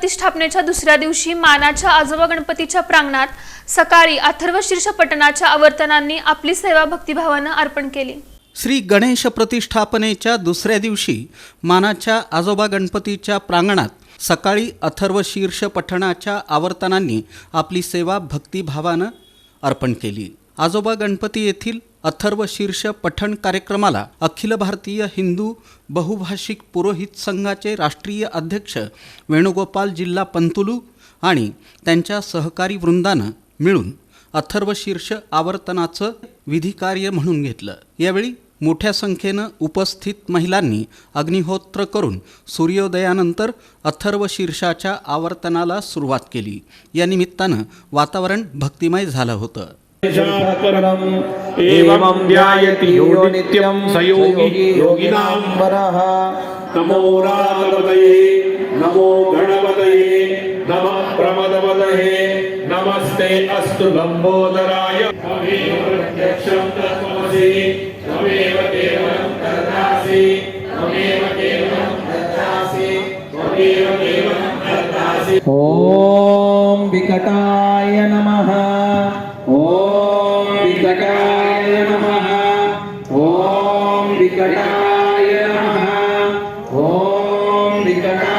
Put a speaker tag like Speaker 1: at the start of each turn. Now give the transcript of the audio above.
Speaker 1: प्रतिष्ठापनेच्या दुसऱ्या दिवशी मानाच्या आजोबा गणपतीच्या प्रांगणात सकाळी अथर्व शीर्ष पटनाच्या आवर्तनांनी आपली सेवा भक्तिभावानं अर्पण केली.
Speaker 2: श्री गणेश प्रतिष्ठापनेच्या दुसऱ्या दिवशी मानाच्या आजोबा गणपतीच्या प्रांगणात सकाळी अथर्व शीर्ष पठणाच्या आवर्तनांनी आपली सेवा भक्तिभावानं अर्पण केली. आजोबा गणपती येथील अथर्व शीर्ष पठण कार्यक्रमाला अखिल भारतीय हिंदू बहुभाषिक पुरोहित संघाचे राष्ट्रीय अध्यक्ष वेणुगोपाल जिल्हा पंतुलू आणि त्यांच्या सहकारी वृंदानं मिळून अथर्व शीर्ष आवर्तनाचं विधिकार्य म्हणून घेतलं. यावेळी मोठ्या संख्येनं उपस्थित महिलांनी अग्निहोत्र करून सूर्योदयानंतर अथर्व शीर्षाच्या आवर्तनाला सुरुवात केली. या निमित्तानं वातावरण भक्तिमय झालं होतं.
Speaker 3: एवं ध्यायति यो नित्यं स योगी योगिनां
Speaker 4: वरः
Speaker 3: नमो रागवतये नमो गणपतये नमः प्रमदवदये नमस्ते अस्तु लम्बोदराय। प्रत्यक्षं तत्त्वमसि त्वमेव केवलं ददासि केवलं ददासि केवलं ददासि।
Speaker 4: ॐ विकटाय नमः। विकटाय नमः ॐ विकटा